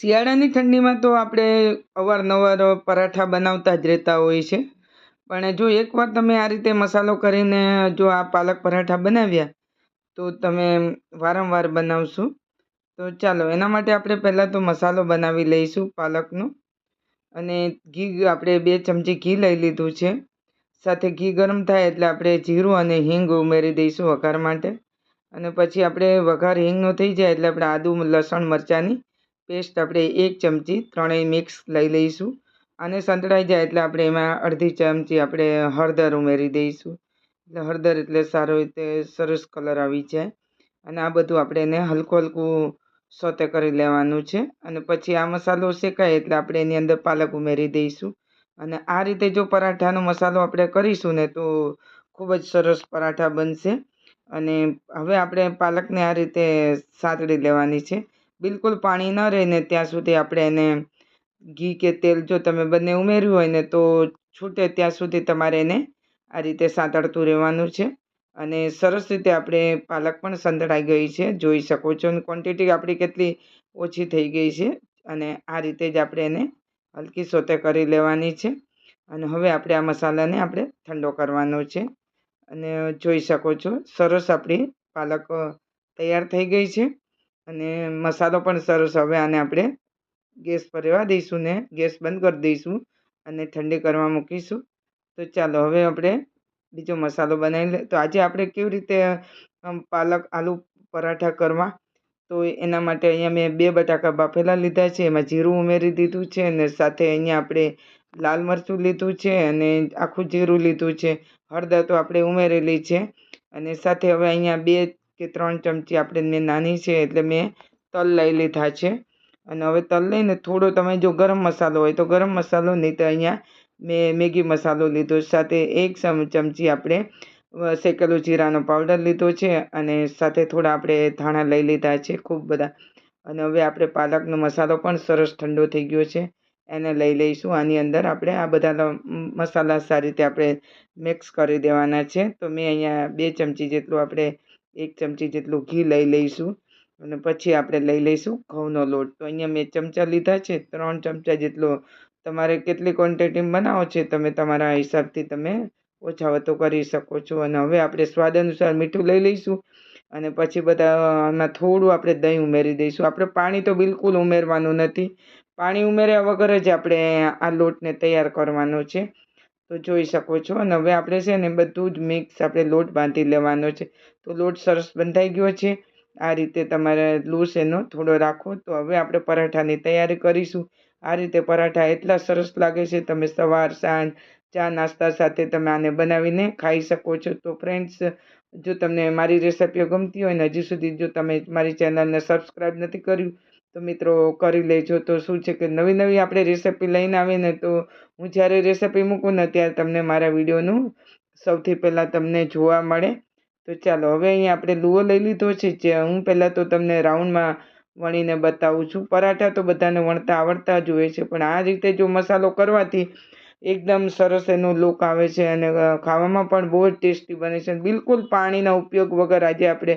શિયાળાની ઠંડીમાં તો આપણે અવારનવાર પરાઠા બનાવતા જ રહેતા હોય છે. પણ જો એકવાર તમે આ રીતે મસાલો કરીને જો આ પાલક પરાઠા બનાવ્યા, તો તમે વારંવાર બનાવશો. તો ચાલો, એના માટે આપણે પહેલાં તો મસાલો બનાવી લઈશું પાલકનો. અને ઘી, આપણે બે ચમચી ઘી લઈ લીધું છે. સાથે ઘી ગરમ થાય એટલે આપણે જીરું અને હિંગ ઉમેરી દઈશું વઘાર માટે. અને પછી આપણે વઘાર હિંગનો થઈ જાય એટલે આપણે આદુ, લસણ, મરચાંની પેસ્ટ આપણે એક ચમચી ત્રણેય મિક્સ લઈ લઈશું. અને સંતળાઈ જાય એટલે આપણે એમાં અડધી ચમચી આપણે હળદર ઉમેરી દઈશું. એટલે હળદર એટલે સારો રીતે સરસ કલર આવી જાય. અને આ બધું આપણે એને હલકું હલકું સોતે કરી લેવાનું છે. અને પછી આ મસાલો શેકાય એટલે આપણે એની અંદર પાલક ઉમેરી દઈશું. અને આ રીતે જો પરાઠાનો મસાલો આપણે કરીશું ને તો ખૂબ જ સરસ પરાઠા બનશે. અને હવે આપણે પાલકને આ રીતે સાતડી લેવાની છે. બિલકુલ પાણી ન રહીને ત્યાં સુધી આપણે એને ઘી કે તેલ જો તમે બંને ઉમેર્યું હોય ને તો છૂટે ત્યાં સુધી તમારે એને આ રીતે સાંતળતું રહેવાનું છે. અને સરસ રીતે આપણે પાલક પણ સંતળાઈ ગઈ છે, જોઈ શકો છો અને ક્વોન્ટિટી આપણી કેટલી ઓછી થઈ ગઈ છે અને આ રીતે જ આપણે એને હલકી સોતે કરી લેવાની છે. અને હવે આપણે આ મસાલાને આપણે ઠંડો કરવાનો છે. અને જોઈ શકો છો સરસ આપણી પાલક તૈયાર થઈ ગઈ છે. અને મસાલો પણ સરસ હવે આને આપણે ગેસ પર રહેવા દઈશું ને. ગેસ બંધ કરી દઈશું અને ઠંડી કરવા મૂકીશું. તો ચાલો હવે આપણે બીજો મસાલો બનાવી લે. તો આજે આપણે કેવી રીતે પાલક, આલુ પરાઠા કરવા? તો એના માટે અહીંયા મેં બે બટાકા બાફેલા લીધા છે. એમાં જીરું ઉમેરી દીધું છે અને સાથે અહીંયા આપણે લાલ મરચું લીધું છે અને આખું જીરું લીધું છે. હળદર તો આપણે ઉમેરેલી છે. અને સાથે હવે અહીંયા બે કે ત્રણ ચમચી આપણે મેં નાની છે એટલે મેં તલ લઈ લીધા છે. અને હવે તલ લઈને થોડો તમે જો ગરમ મસાલો હોય તો ગરમ મસાલો નહીં તો અહીંયા મેં મેગી મસાલો લીધો સાથે એક ચમચી આપણે શેકેલું જીરાનો પાવડર લીધો છે અને સાથે થોડા આપણે ધાણા લઈ લીધા છે ખૂબ બધા. અને હવે આપણે પાલકનો મસાલો પણ સરસ ઠંડો થઈ ગયો છે. એને લઈ લઈશું. આની અંદર આપણે આ બધા મસાલા સારી રીતે આપણે મિક્સ કરી દેવાના છે. તો મેં અહીંયા બે ચમચી જેટલું આપણે એક ચમચી જેટલું ઘી લઈ લઈશું અને પછી આપણે લઈ લઈશું ઘઉંનો લોટ. તો અહીંયા મેં ચમચા લીધા છે, ત્રણ ચમચા જેટલો. તમારે કેટલી ક્વોન્ટિટી બનાવો છે તમે તમારા હિસાબથી તમે ઓછા વધુ કરી શકો છો. અને હવે આપણે સ્વાદ અનુસાર મીઠું લઈ લઈશું અને પછી બધા આમાં થોડું આપણે દહીં ઉમેરી દઈશું. આપણે પાણી તો બિલકુલ ઉમેરવાનું નથી. પાણી ઉમેર્યા વગર જ આપણે આ લોટને તૈયાર કરવાનો છે. તો જોઈ શકો છો. અને હવે આપણે છે ને બધું જ મિક્સ આપણે લોટ બાંધી લેવાનો છે. તો લોટ સરસ બંધાઈ ગયો છે. આ રીતે તમારે લૂસ એનો થોડો રાખો. તો હવે આપણે પરાઠાની તૈયારી કરીશું. આ રીતે પરાઠા એટલા સરસ લાગે છે. તમે સવાર, સાંજ, ચા, નાસ્તા સાથે તમે આને બનાવીને ખાઈ શકો છો. તો ફ્રેન્ડ્સ જો તમને મારી રેસિપીઓ ગમતી હોય ને હજી સુધી જો તમે મારી ચેનલને સબસ્ક્રાઈબ નથી કર્યું તો મિત્રો કરી લેજો. તો શું છે કે નવી નવી આપણે રેસિપી લઈને આવીએ ને તો હું જ્યારે રેસિપી મૂકું ને ત્યારે તમને મારા વિડીયોનું સૌથી પહેલાં તમને જોવા મળે. તો ચાલો, હવે અહીંયા આપણે લુઓ લઈ લીધો છે, જે હું પહેલાં તો તમને રાઉન્ડમાં વણીને બતાવું છું. પરાઠા તો બધાને વણતા આવડતા જ હોય છે, પણ આ રીતે જો મસાલો કરવાથી એકદમ સરસ એનો લુક આવે છે અને ખાવામાં પણ બહુ જ ટેસ્ટી બને છે. બિલકુલ પાણીના ઉપયોગ વગર આજે આપણે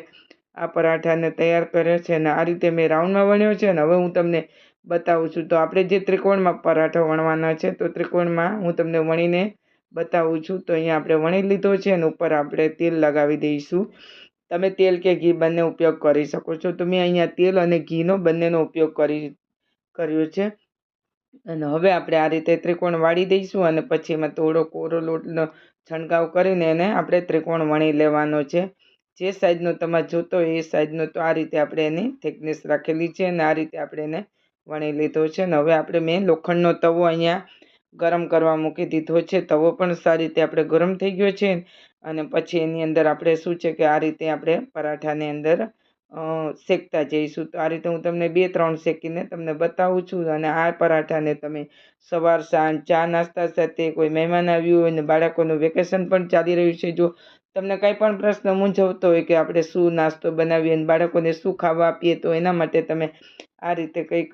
આ પરાઠાને તૈયાર કર્યો છે અને આ રીતે મેં રાઉન્ડમાં વણ્યો છે અને હવે હું તમને બતાવું છું. તો આપણે જે ત્રિકોણમાં પરાઠો વણવાના છે તો ત્રિકોણમાં હું તમને વણીને બતાવું છું. તો અહીંયા આપણે વણી લીધો છે અને ઉપર આપણે તેલ લગાવી દઈશું. તમે તેલ કે ઘી બંને ઉપયોગ કરી શકો છો. તો મેં અહીંયા તેલ અને ઘીનો બંનેનો ઉપયોગ કરી, કર્યો છે. અને હવે આપણે આ રીતે ત્રિકોણ વાળી દઈશું અને પછી એમાં થોડો કોરો લોટનો છંટકાવ કરીને એને આપણે ત્રિકોણ વણી લેવાનો છે. જે સાઇઝનો તમારે જોતો એ સાઇઝનો તો આ રીતે આપણે એની થિકનેસ રાખેલી છે અને આ રીતે આપણે એને વણી લીધો છે અને હવે આપણે મેં લોખંડનો તવો અહીંયા ગરમ કરવા મૂકી દીધો છે. તવો પણ સારી રીતે આપણે ગરમ થઈ ગયો છે અને પછી એની અંદર આપણે શું છે કે આ રીતે આપણે પરાઠાની અંદર શેકતા જઈશું. તો આ રીતે હું તમને બે ત્રણ શેકીને તમને બતાવું છું અને આ પરાઠાને તમે સવાર સાંજ ચા નાસ્તા સાથે કોઈ મહેમાન આવ્યું હોય ને બાળકોનું વેકેશન પણ ચાલી રહ્યું છે. જો તમને કંઈ પણ પ્રશ્ન મૂંઝવતો હોય કે આપણે શું નાસ્તો બનાવીએ અને બાળકોને શું ખાવા આપીએ, તો એના માટે તમે આ રીતે કંઈક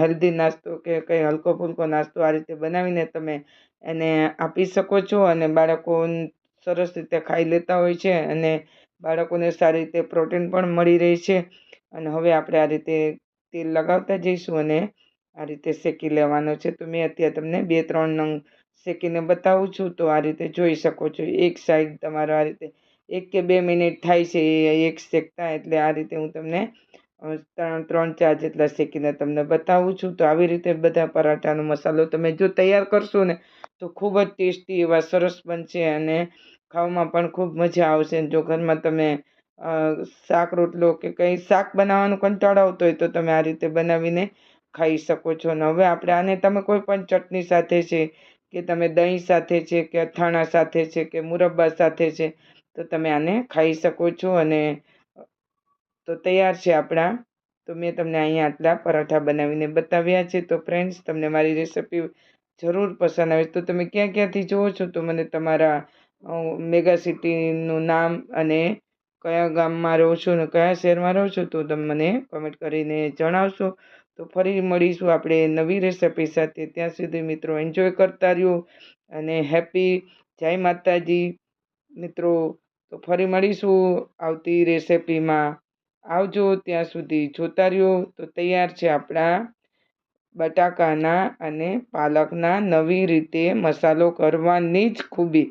હેલ્ધી નાસ્તો કે કંઈ હલકો ફૂલકો નાસ્તો આ રીતે બનાવીને તમે એને આપી શકો છો અને બાળકો સરસ રીતે ખાઈ લેતા હોય છે અને બાળકોને સારી રીતે પ્રોટીન પણ મળી રહે છે. અને હવે આપણે આ રીતે તેલ લગાવતા જઈશું અને આ રીતે શેકી લેવાનો છે. તો મેં અત્યારે તમને બે ત્રણ નંગ શેકીને બતાવું છું તો આ રીતે જોઈ શકો છો. એક સાઈડ તમારો આ રીતે એક કે બે મિનિટ થાય છે એક શેકતા એટલે આ રીતે હું તમને ત્રણ ત્રણ, ચાર જેટલા શેકીને તમને બતાવું છું. તો આવી રીતે બધા પરાઠાનો મસાલો તમે જો તૈયાર કરશો ને તો ખૂબ જ ટેસ્ટી એવા સરસ બનશે અને ખાવામાં પણ ખૂબ મજા આવશે. જો ઘરમાં તમે શાક રોટલો કે કંઈ શાક બનાવવાનું કંટાળો આવતો હોય તો તમે આ રીતે બનાવીને ખાઈ શકો છો. અને હવે આપણે આને તમે કોઈ પણ ચટણી સાથે છે કે તમે દહીં સાથે છે કે અથાણા સાથે છે કે મુરબ્બા સાથે છે, તો તમે આને ખાઈ શકો છો અને, તો તૈયાર છે આપણા. તો મેં તમને અહીંયા આટલા પરાઠા બનાવીને બતાવ્યા છે. તો ફ્રેન્ડ્સ તમને મારી રેસિપી જરૂર પસંદ આવે તો તમે ક્યાં ક્યાંથી જુઓ છો? તો મને તમારા મેગા સિટીનું નામ અને કયા ગામમાં રહો છો ને કયા શહેરમાં રહો છો? તો તમે મને કમેન્ટ કરીને જણાવશો. તો ફરી મળીશું આપણે નવી રેસિપી સાથે. ત્યાં સુધી મિત્રો એન્જોય કરતા રહ્યો અને હેપી જય માતાજી. મિત્રો, તો ફરી મળીશું આવતી રેસિપીમાં આવજો ત્યાં સુધી જોતા રહ્યો. તો તૈયાર છે આપણા બટાકાના અને પાલકના નવી રીતે મસાલો કરવાની જ ખૂબી.